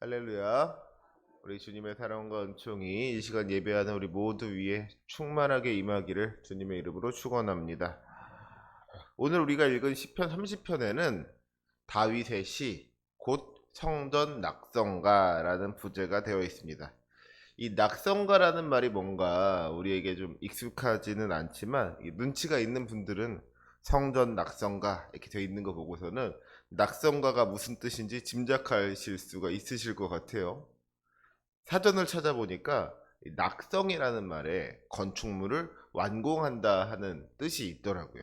할렐루야. 우리 주님의 사랑과 은총이 이 시간 예배하는 우리 모두 위에 충만하게 임하기를 주님의 이름으로 축원합니다. 오늘 우리가 읽은 시편 30편에는 다윗의 시, 곧 성전 낙성가라는 부제가 되어 있습니다. 이 낙성가라는 말이 뭔가 우리에게 좀 익숙하지는 않지만 이 눈치가 있는 분들은 성전 낙성가 이렇게 되어 있는 거 보고서는 낙성가가 무슨 뜻인지 짐작하실 수가 있으실 것 같아요. 사전을 찾아보니까 이 낙성이라는 말에 건축물을 완공한다 하는 뜻이 있더라고요.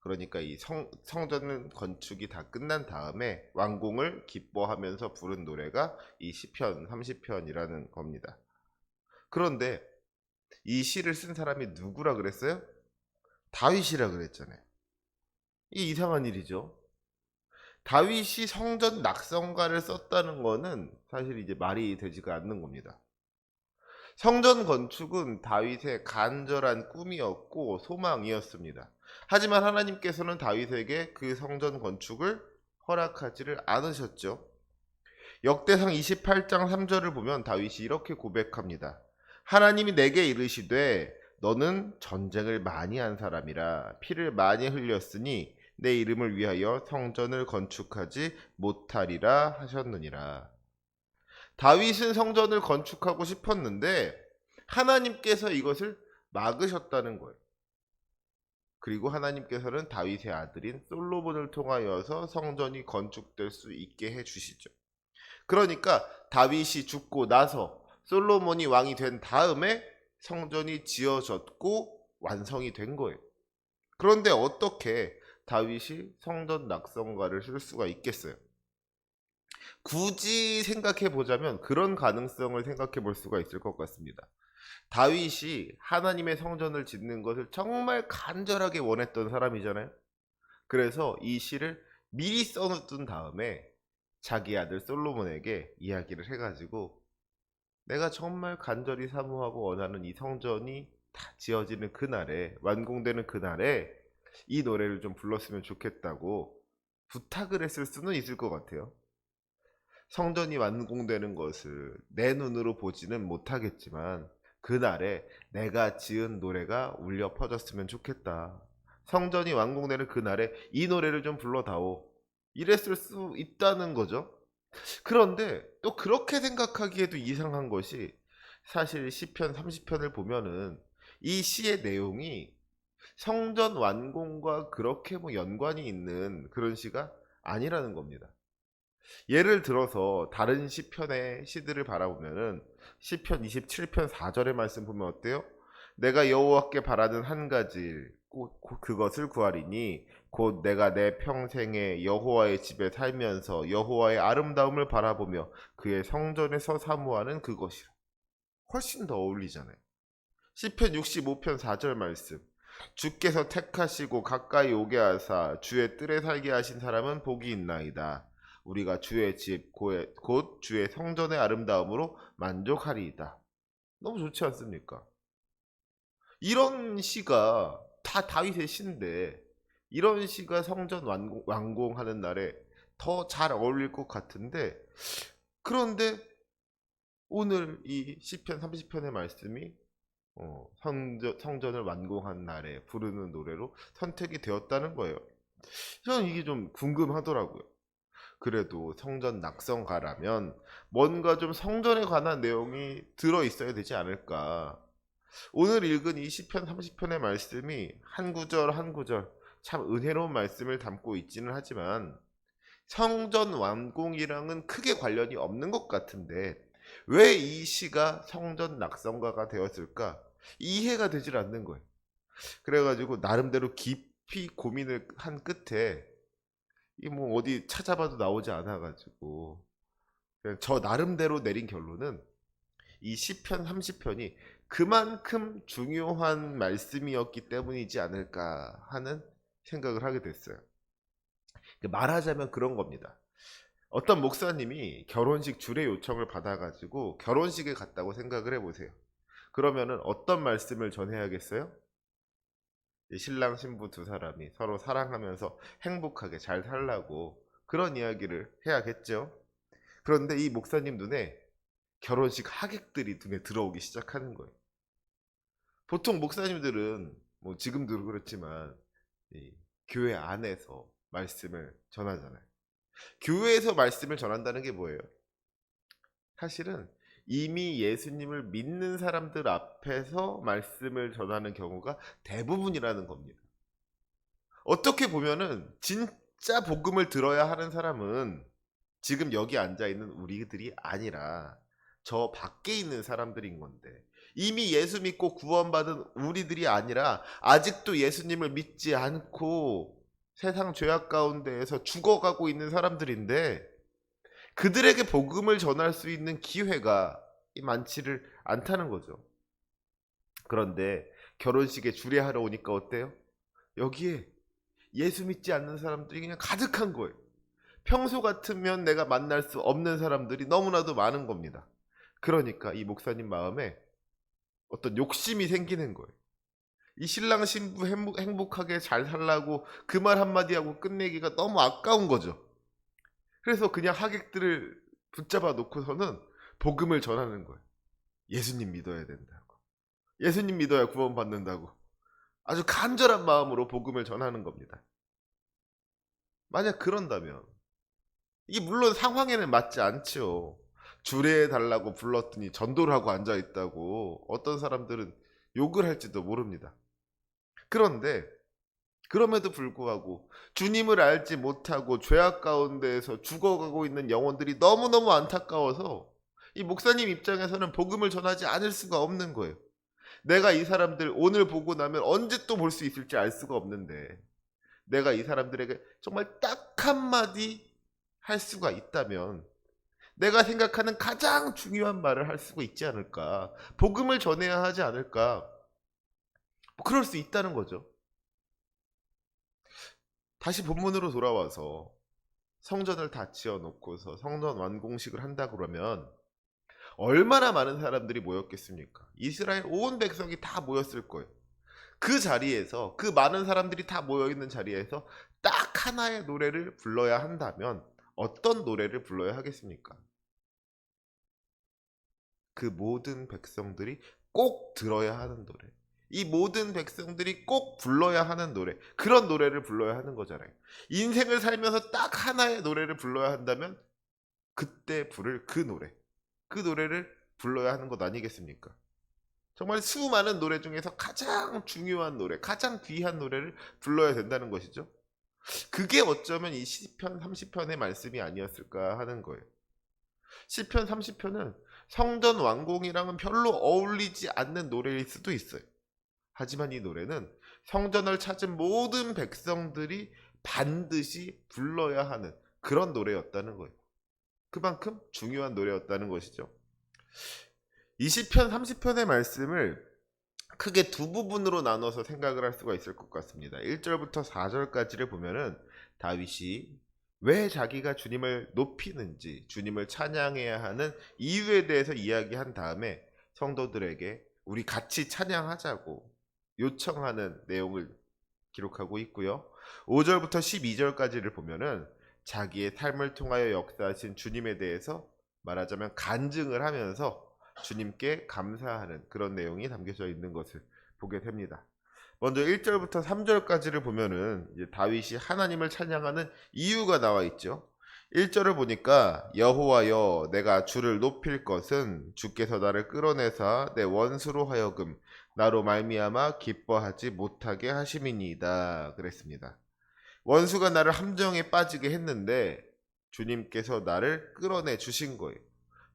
그러니까 이 성, 성전 건축이 다 끝난 다음에 완공을 기뻐하면서 부른 노래가 이 시편 30편이라는 겁니다. 그런데 이 시를 쓴 사람이 누구라 그랬어요? 다윗이라 그랬잖아요. 이 이상한 일이죠. 다윗이 성전 낙성가를 썼다는 거는 사실 이제 말이 되지가 않는 겁니다. 성전 건축은 다윗의 간절한 꿈이었고 소망이었습니다. 하지만 하나님께서는 다윗에게 그 성전 건축을 허락하지를 않으셨죠. 역대상 28장 3절을 보면 다윗이 이렇게 고백합니다. 하나님이 내게 이르시되 너는 전쟁을 많이 한 사람이라 피를 많이 흘렸으니 내 이름을 위하여 성전을 건축하지 못하리라 하셨느니라. 다윗은 성전을 건축하고 싶었는데 하나님께서 이것을 막으셨다는 거예요. 그리고 하나님께서는 다윗의 아들인 솔로몬을 통하여서 성전이 건축될 수 있게 해 주시죠. 그러니까 다윗이 죽고 나서 솔로몬이 왕이 된 다음에 성전이 지어졌고 완성이 된 거예요. 그런데 어떻게 다윗이 성전 낙성가를 쓸 수가 있겠어요? 굳이 생각해 보자면 그런 가능성을 생각해 볼 수가 있을 것 같습니다. 다윗이 하나님의 성전을 짓는 것을 정말 간절하게 원했던 사람이잖아요. 그래서 이 시를 미리 써놓은 다음에 자기 아들 솔로몬에게 이야기를 해가지고 내가 정말 간절히 사모하고 원하는 이 성전이 다 지어지는 그날에 완공되는 그날에 이 노래를 좀 불렀으면 좋겠다고 부탁을 했을 수는 있을 것 같아요. 성전이 완공되는 것을 내 눈으로 보지는 못하겠지만 그날에 내가 지은 노래가 울려 퍼졌으면 좋겠다. 성전이 완공되는 그날에 이 노래를 좀 불러다오. 이랬을 수 있다는 거죠. 그런데 또 그렇게 생각하기에도 이상한 것이 사실 시편 30편을 보면은 이 시의 내용이 성전 완공과 그렇게 뭐 연관이 있는 그런 시가 아니라는 겁니다. 예를 들어서 다른 시편의 시들을 바라보면은 시편 27편 4절의 말씀 보면 어때요? 내가 여호와께 바라는 한 가지 곧 그것을 구하리니 곧 내가 내 평생에 여호와의 집에 살면서 여호와의 아름다움을 바라보며 그의 성전에서 사모하는 그것이라. 훨씬 더 어울리잖아요. 시편 65편 4절 말씀. 주께서 택하시고 가까이 오게 하사 주의 뜰에 살게 하신 사람은 복이 있나이다. 우리가 주의 집, 곧곧 주의 성전의 아름다움으로 만족하리이다. 너무 좋지 않습니까? 이런 시가 다 다윗의 시인데 이런 시가 성전 완공, 완공하는 날에 더 잘 어울릴 것 같은데 그런데 오늘 이 시편 30편의 말씀이 어, 성전, 성전 을 완공한 날에 부르는 노래로 선택이 되었다는 거예요. 저는 이게 좀 궁금하더라고요. 그래도 성전 낙성가라면 뭔가 좀 성전에 관한 내용이 들어 있어야 되지 않을까. 오늘 읽은 이 시편 30편의 말씀이 한 구절 한 구절 참 은혜로운 말씀을 담고 있지는 하지만 성전 완공이랑은 크게 관련이 없는 것 같은데 왜 이 시가 성전 낙성가가 되었을까 이해가 되질 않는 거예요. 그래가지고 나름대로 깊이 고민을 한 끝에 이 뭐 어디 찾아봐도 나오지 않아가지고 저 나름대로 내린 결론은 이 시편 30편이 그만큼 중요한 말씀이었기 때문이지 않을까 하는 생각을 하게 됐어요. 그 말하자면 그런 겁니다. 어떤 목사님이 결혼식 주례 요청을 받아가지고 결혼식에 갔다고 생각을 해보세요. 그러면은 어떤 말씀을 전해야겠어요? 이 신랑 신부 두 사람이 서로 사랑하면서 행복하게 잘 살라고 그런 이야기를 해야겠죠. 그런데 이 목사님 눈에 결혼식 하객들이 눈에 들어오기 시작하는 거예요. 보통 목사님들은 뭐 지금도 그렇지만 이 교회 안에서 말씀을 전하잖아요. 교회에서 말씀을 전한다는 게 뭐예요? 사실은 이미 예수님을 믿는 사람들 앞에서 말씀을 전하는 경우가 대부분이라는 겁니다. 어떻게 보면은 진짜 복음을 들어야 하는 사람은 지금 여기 앉아 있는 우리들이 아니라 저 밖에 있는 사람들인 건데 이미 예수 믿고 구원받은 우리들이 아니라 아직도 예수님을 믿지 않고 세상 죄악 가운데에서 죽어가고 있는 사람들인데 그들에게 복음을 전할 수 있는 기회가 많지를 않다는 거죠. 그런데 결혼식에 주례하러 오니까 어때요? 여기에 예수 믿지 않는 사람들이 그냥 가득한 거예요. 평소 같으면 내가 만날 수 없는 사람들이 너무나도 많은 겁니다. 그러니까 이 목사님 마음에 어떤 욕심이 생기는 거예요. 이 신랑 신부 행복, 행복하게 잘 살라고 그 말 한마디 하고 끝내기가 너무 아까운 거죠. 그래서 그냥 하객들을 붙잡아 놓고서는 복음을 전하는 거예요. 예수님 믿어야 된다고. 예수님 믿어야 구원받는다고. 아주 간절한 마음으로 복음을 전하는 겁니다. 만약 그런다면 이게 물론 상황에는 맞지 않죠. 주례해 달라고 불렀더니 전도를 하고 앉아 있다고 어떤 사람들은 욕을 할지도 모릅니다. 그런데 그럼에도 불구하고 주님을 알지 못하고 죄악 가운데에서 죽어가고 있는 영혼들이 너무너무 안타까워서 이 목사님 입장에서는 복음을 전하지 않을 수가 없는 거예요. 내가 이 사람들 오늘 보고 나면 언제 또 볼 수 있을지 알 수가 없는데 내가 이 사람들에게 정말 딱 한마디 할 수가 있다면 내가 생각하는 가장 중요한 말을 할 수가 있지 않을까. 복음을 전해야 하지 않을까. 뭐 그럴 수 있다는 거죠. 다시 본문으로 돌아와서 성전을 다 지어놓고서 성전 완공식을 한다 그러면 얼마나 많은 사람들이 모였겠습니까? 이스라엘 온 백성이 다 모였을 거예요. 그 자리에서 그 많은 사람들이 다 모여 있는 자리에서 딱 하나의 노래를 불러야 한다면 어떤 노래를 불러야 하겠습니까? 그 모든 백성들이 꼭 들어야 하는 노래. 이 모든 백성들이 꼭 불러야 하는 노래. 그런 노래를 불러야 하는 거잖아요. 인생을 살면서 딱 하나의 노래를 불러야 한다면 그때 부를 그 노래. 그 노래를 불러야 하는 것 아니겠습니까? 정말 수많은 노래 중에서 가장 중요한 노래, 가장 귀한 노래를 불러야 된다는 것이죠. 그게 어쩌면 이 시편 30편의 말씀이 아니었을까 하는 거예요. 시편 30편은 성전 완공이랑은 별로 어울리지 않는 노래일 수도 있어요. 하지만 이 노래는 성전을 찾은 모든 백성들이 반드시 불러야 하는 그런 노래였다는 거예요. 그만큼 중요한 노래였다는 것이죠. 20편, 30편의 말씀을 크게 두 부분으로 나눠서 생각을 할 수가 있을 것 같습니다. 1절부터 4절까지를 보면은 다윗이 왜 자기가 주님을 높이는지, 주님을 찬양해야 하는 이유에 대해서 이야기한 다음에 성도들에게 우리 같이 찬양하자고 요청하는 내용을 기록하고 있고요. 5절부터 12절까지를 보면은 자기의 삶을 통하여 역사하신 주님에 대해서 말하자면 간증을 하면서 주님께 감사하는 그런 내용이 담겨져 있는 것을 보게 됩니다. 먼저 1절부터 3절까지를 보면은 다윗이 하나님을 찬양하는 이유가 나와 있죠. 1절을 보니까 여호와여 내가 주를 높일 것은 주께서 나를 끌어내사 내 원수로 하여금 나로 말미암아 기뻐하지 못하게 하심이니이다 그랬습니다. 원수가 나를 함정에 빠지게 했는데 주님께서 나를 끌어내 주신 거예요.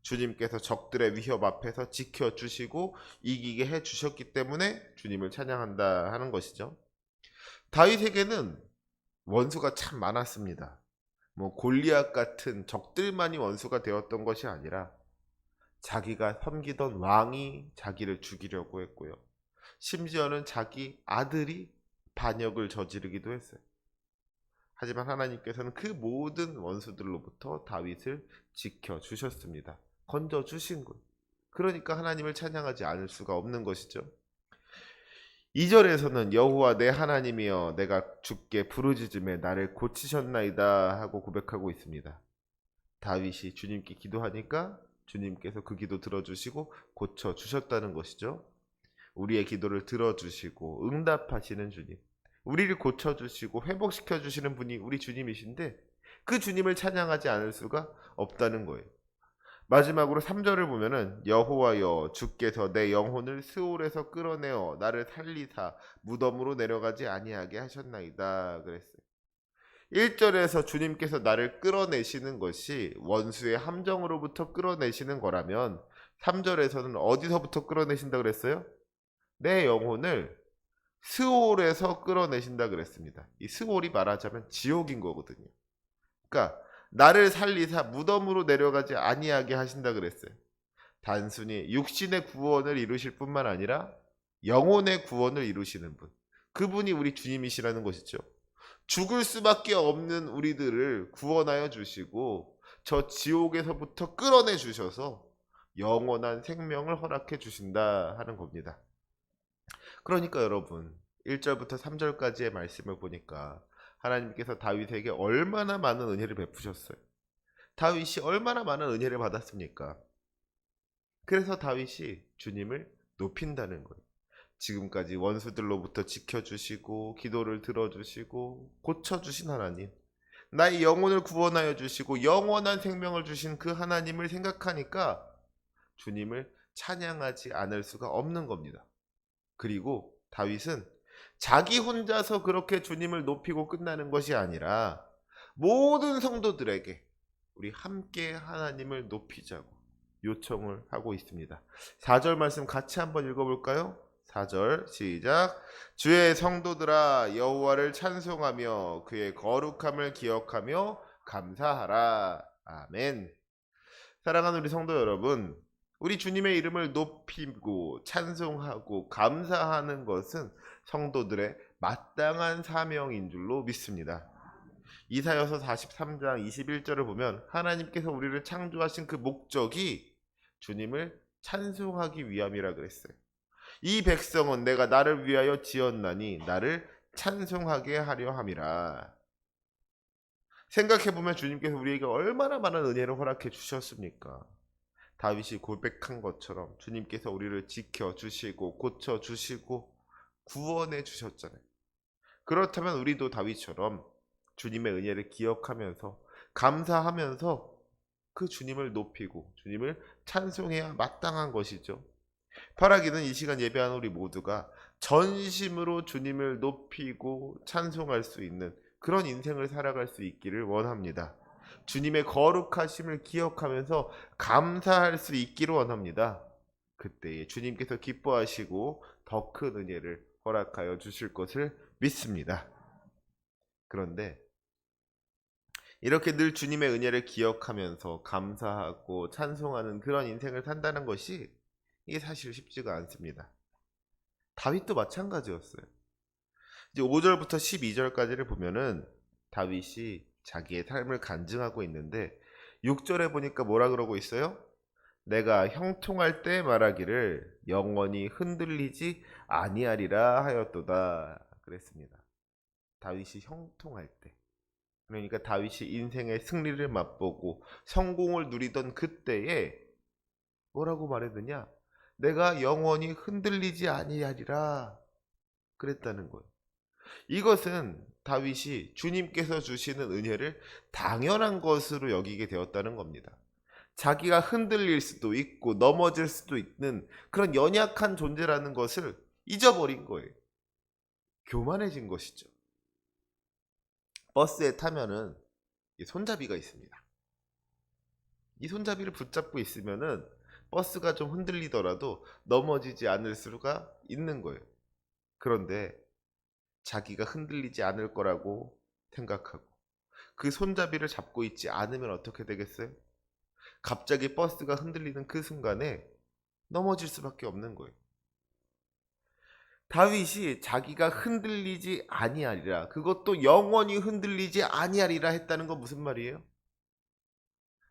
주님께서 적들의 위협 앞에서 지켜 주시고 이기게 해 주셨기 때문에 주님을 찬양한다 하는 것이죠. 다윗에게는 원수가 참 많았습니다. 뭐 골리앗 같은 적들만이 원수가 되었던 것이 아니라 자기가 섬기던 왕이 자기를 죽이려고 했고요. 심지어는 자기 아들이 반역을 저지르기도 했어요. 하지만 하나님께서는 그 모든 원수들로부터 다윗을 지켜 주셨습니다. 건져 주신 것. 그러니까 하나님을 찬양하지 않을 수가 없는 것이죠. 2절에서는 여호와 내 하나님이여 내가 주께 부르짖음에 나를 고치셨나이다 하고 고백하고 있습니다. 다윗이 주님께 기도하니까 주님께서 그 기도 들어주시고 고쳐 주셨다는 것이죠. 우리의 기도를 들어주시고 응답하시는 주님, 우리를 고쳐주시고 회복시켜주시는 분이 우리 주님이신데 그 주님을 찬양하지 않을 수가 없다는 거예요. 마지막으로 3절을 보면은 여호와여 주께서 내 영혼을 스올에서 끌어내어 나를 살리사 무덤으로 내려가지 아니하게 하셨나이다 그랬어요. 1절에서 주님께서 나를 끌어내시는 것이 원수의 함정으로부터 끌어내시는 거라면 3절에서는 어디서부터 끌어내신다 그랬어요? 내 영혼을 스올에서 끌어내신다 그랬습니다. 이 스올이 말하자면 지옥인 거거든요. 그러니까 나를 살리사 무덤으로 내려가지 아니하게 하신다 그랬어요. 단순히 육신의 구원을 이루실 뿐만 아니라 영혼의 구원을 이루시는 분. 그분이 우리 주님이시라는 것이죠. 죽을 수밖에 없는 우리들을 구원하여 주시고 저 지옥에서부터 끌어내 주셔서 영원한 생명을 허락해 주신다 하는 겁니다. 그러니까 여러분 1절부터 3절까지의 말씀을 보니까 하나님께서 다윗에게 얼마나 많은 은혜를 베푸셨어요. 다윗이 얼마나 많은 은혜를 받았습니까? 그래서 다윗이 주님을 높인다는 거예요. 지금까지 원수들로부터 지켜주시고 기도를 들어주시고 고쳐주신 하나님 나의 영혼을 구원하여 주시고 영원한 생명을 주신 그 하나님을 생각하니까 주님을 찬양하지 않을 수가 없는 겁니다. 그리고 다윗은 자기 혼자서 그렇게 주님을 높이고 끝나는 것이 아니라 모든 성도들에게 우리 함께 하나님을 높이자고 요청을 하고 있습니다. 4절 말씀 같이 한번 읽어볼까요? 4절 시작 주의 성도들아 여호와를 찬송하며 그의 거룩함을 기억하며 감사하라 아멘 사랑하는 우리 성도 여러분 우리 주님의 이름을 높이고 찬송하고 감사하는 것은 성도들의 마땅한 사명인 줄로 믿습니다. 이사여서 43장 21절을 보면 하나님께서 우리를 창조하신 그 목적이 주님을 찬송하기 위함이라 그랬어요. 이 백성은 내가 나를 위하여 지었나니 나를 찬송하게 하려 함이라. 생각해 보면 주님께서 우리에게 얼마나 많은 은혜를 허락해 주셨습니까? 다윗이 고백한 것처럼 주님께서 우리를 지켜 주시고 고쳐 주시고 구원해 주셨잖아요. 그렇다면 우리도 다윗처럼 주님의 은혜를 기억하면서 감사하면서 그 주님을 높이고 주님을 찬송해야 마땅한 것이죠. 파라기는 이 시간 예배하는 우리 모두가 전심으로 주님을 높이고 찬송할 수 있는 그런 인생을 살아갈 수 있기를 원합니다. 주님의 거룩하심을 기억하면서 감사할 수 있기를 원합니다. 그때에 주님께서 기뻐하시고 더 큰 은혜를 허락하여 주실 것을 믿습니다. 그런데 이렇게 늘 주님의 은혜를 기억하면서 감사하고 찬송하는 그런 인생을 산다는 것이 이게 사실 쉽지가 않습니다. 다윗도 마찬가지였어요. 이제 5절부터 12절까지를 보면은 다윗이 자기의 삶을 간증하고 있는데 6절에 보니까 뭐라 그러고 있어요? 내가 형통할 때 말하기를 영원히 흔들리지 아니하리라 하였도다 그랬습니다. 다윗이 형통할 때 그러니까 다윗이 인생의 승리를 맛보고 성공을 누리던 그때에 뭐라고 말했느냐? 내가 영원히 흔들리지 아니하리라 그랬다는 거예요. 이것은 다윗이 주님께서 주시는 은혜를 당연한 것으로 여기게 되었다는 겁니다. 자기가 흔들릴 수도 있고 넘어질 수도 있는 그런 연약한 존재라는 것을 잊어버린 거예요. 교만해진 것이죠. 버스에 타면은 손잡이가 있습니다. 이 손잡이를 붙잡고 있으면은 버스가 좀 흔들리더라도 넘어지지 않을 수가 있는 거예요. 그런데 자기가 흔들리지 않을 거라고 생각하고 그 손잡이를 잡고 있지 않으면 어떻게 되겠어요? 갑자기 버스가 흔들리는 그 순간에 넘어질 수밖에 없는 거예요. 다윗이 자기가 흔들리지 아니하리라. 그것도 영원히 흔들리지 아니하리라 했다는 건 무슨 말이에요?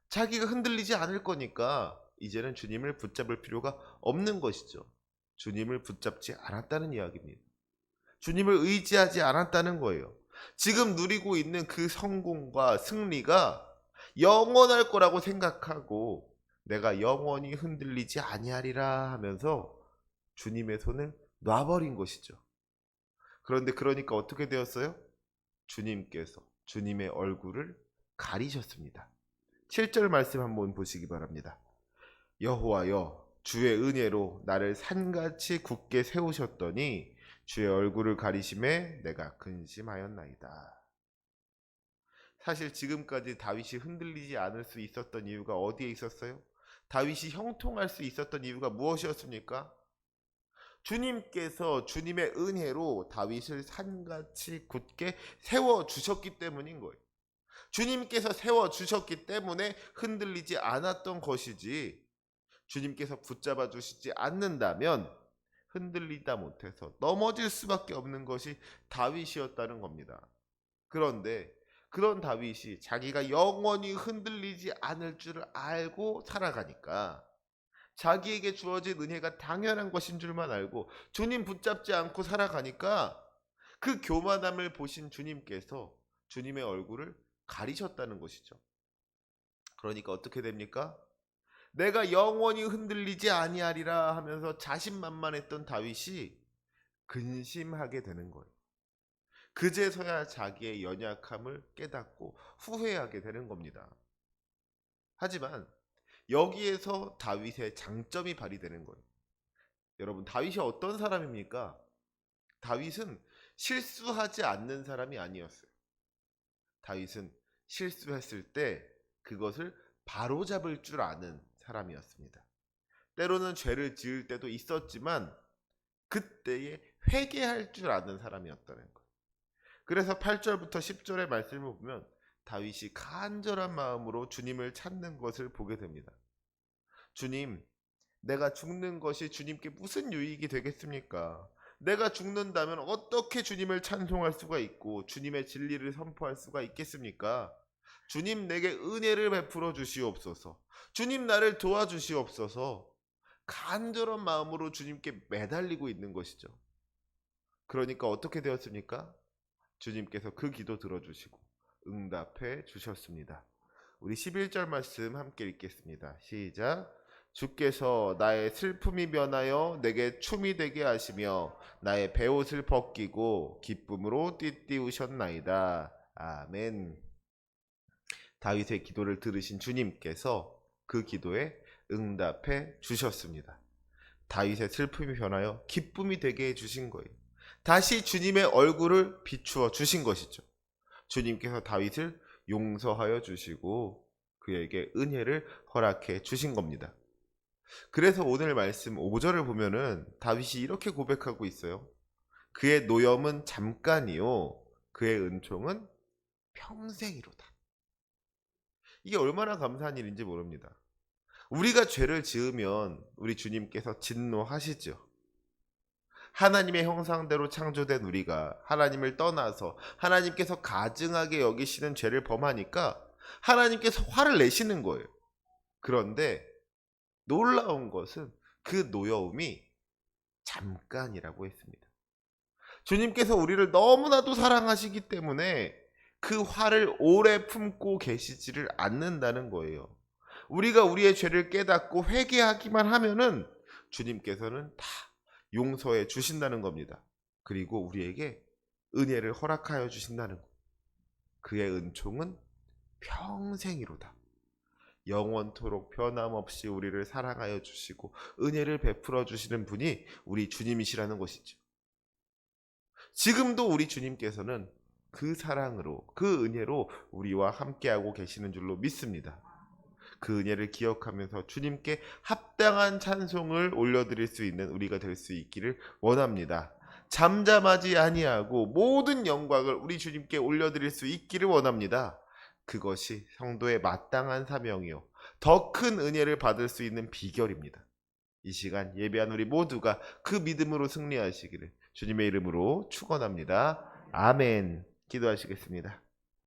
자기가 흔들리지 않을 거니까 이제는 주님을 붙잡을 필요가 없는 것이죠. 주님을 붙잡지 않았다는 이야기입니다. 주님을 의지하지 않았다는 거예요. 지금 누리고 있는 그 성공과 승리가 영원할 거라고 생각하고 내가 영원히 흔들리지 아니하리라 하면서 주님의 손을 놔버린 것이죠. 그런데 그러니까 어떻게 되었어요? 주님께서 주님의 얼굴을 가리셨습니다. 7절 말씀 한번 보시기 바랍니다. 여호와여 주의 은혜로 나를 산같이 굳게 세우셨더니 주의 얼굴을 가리심에 내가 근심하였나이다. 사실 지금까지 다윗이 흔들리지 않을 수 있었던 이유가 어디에 있었어요? 다윗이 형통할 수 있었던 이유가 무엇이었습니까? 주님께서 주님의 은혜로 다윗을 산같이 굳게 세워 주셨기 때문인 거예요. 주님께서 세워 주셨기 때문에 흔들리지 않았던 것이지 주님께서 붙잡아 주시지 않는다면 흔들리다 못해서 넘어질 수밖에 없는 것이 다윗이었다는 겁니다. 그런데 그런 다윗이 자기가 영원히 흔들리지 않을 줄을 알고 살아가니까 자기에게 주어진 은혜가 당연한 것인 줄만 알고 주님 붙잡지 않고 살아가니까 그 교만함을 보신 주님께서 주님의 얼굴을 가리셨다는 것이죠. 그러니까 어떻게 됩니까? 내가 영원히 흔들리지 아니하리라 하면서 자신만만했던 다윗이 근심하게 되는 거예요. 그제서야 자기의 연약함을 깨닫고 후회하게 되는 겁니다. 하지만 여기에서 다윗의 장점이 발휘되는 거예요. 여러분, 다윗이 어떤 사람입니까? 다윗은 실수하지 않는 사람이 아니었어요. 다윗은 실수했을 때 그것을 바로잡을 줄 아는 사람이었습니다. 때로는 죄를 지을 때도 있었지만 그때에 회개할 줄 아는 사람이었다는 거예요. 그래서 8절부터 10절의 말씀을 보면 다윗이 간절한 마음으로 주님을 찾는 것을 보게 됩니다. 주님, 내가 죽는 것이 주님께 무슨 유익이 되겠습니까? 내가 죽는다면 어떻게 주님을 찬송할 수가 있고 주님의 진리를 선포할 수가 있겠습니까? 주님 내게 은혜를 베풀어 주시옵소서. 주님 나를 도와주시옵소서. 간절한 마음으로 주님께 매달리고 있는 것이죠. 그러니까 어떻게 되었습니까? 주님께서 그 기도 들어주시고 응답해 주셨습니다. 우리 11절 말씀 함께 읽겠습니다. 시작. 주께서 나의 슬픔이 변하여 내게 춤이 되게 하시며 나의 베옷을 벗기고 기쁨으로 띠띠우셨나이다. 아멘. 다윗의 기도를 들으신 주님께서 그 기도에 응답해 주셨습니다. 다윗의 슬픔이 변하여 기쁨이 되게 해 주신 거예요. 다시 주님의 얼굴을 비추어 주신 것이죠. 주님께서 다윗을 용서하여 주시고 그에게 은혜를 허락해 주신 겁니다. 그래서 오늘 말씀 5절을 보면은 다윗이 이렇게 고백하고 있어요. 그의 노염은 잠깐이요. 그의 은총은 평생이로다. 이게 얼마나 감사한 일인지 모릅니다. 우리가 죄를 지으면 우리 주님께서 진노하시죠. 하나님의 형상대로 창조된 우리가 하나님을 떠나서 하나님께서 가증하게 여기시는 죄를 범하니까 하나님께서 화를 내시는 거예요. 그런데 놀라운 것은 그 노여움이 잠깐이라고 했습니다. 주님께서 우리를 너무나도 사랑하시기 때문에 그 화를 오래 품고 계시지를 않는다는 거예요. 우리가 우리의 죄를 깨닫고 회개하기만 하면은 주님께서는 다 용서해 주신다는 겁니다. 그리고 우리에게 은혜를 허락하여 주신다는 것. 그의 은총은 평생이로다. 영원토록 변함없이 우리를 사랑하여 주시고 은혜를 베풀어 주시는 분이 우리 주님이시라는 것이죠. 지금도 우리 주님께서는 그 사랑으로 그 은혜로 우리와 함께하고 계시는 줄로 믿습니다. 그 은혜를 기억하면서 주님께 합당한 찬송을 올려드릴 수 있는 우리가 될 수 있기를 원합니다. 잠잠하지 아니하고 모든 영광을 우리 주님께 올려드릴 수 있기를 원합니다. 그것이 성도의 마땅한 사명이요. 더 큰 은혜를 받을 수 있는 비결입니다. 이 시간 예배한 우리 모두가 그 믿음으로 승리하시기를 주님의 이름으로 축원합니다. 아멘. 기도하시겠습니다.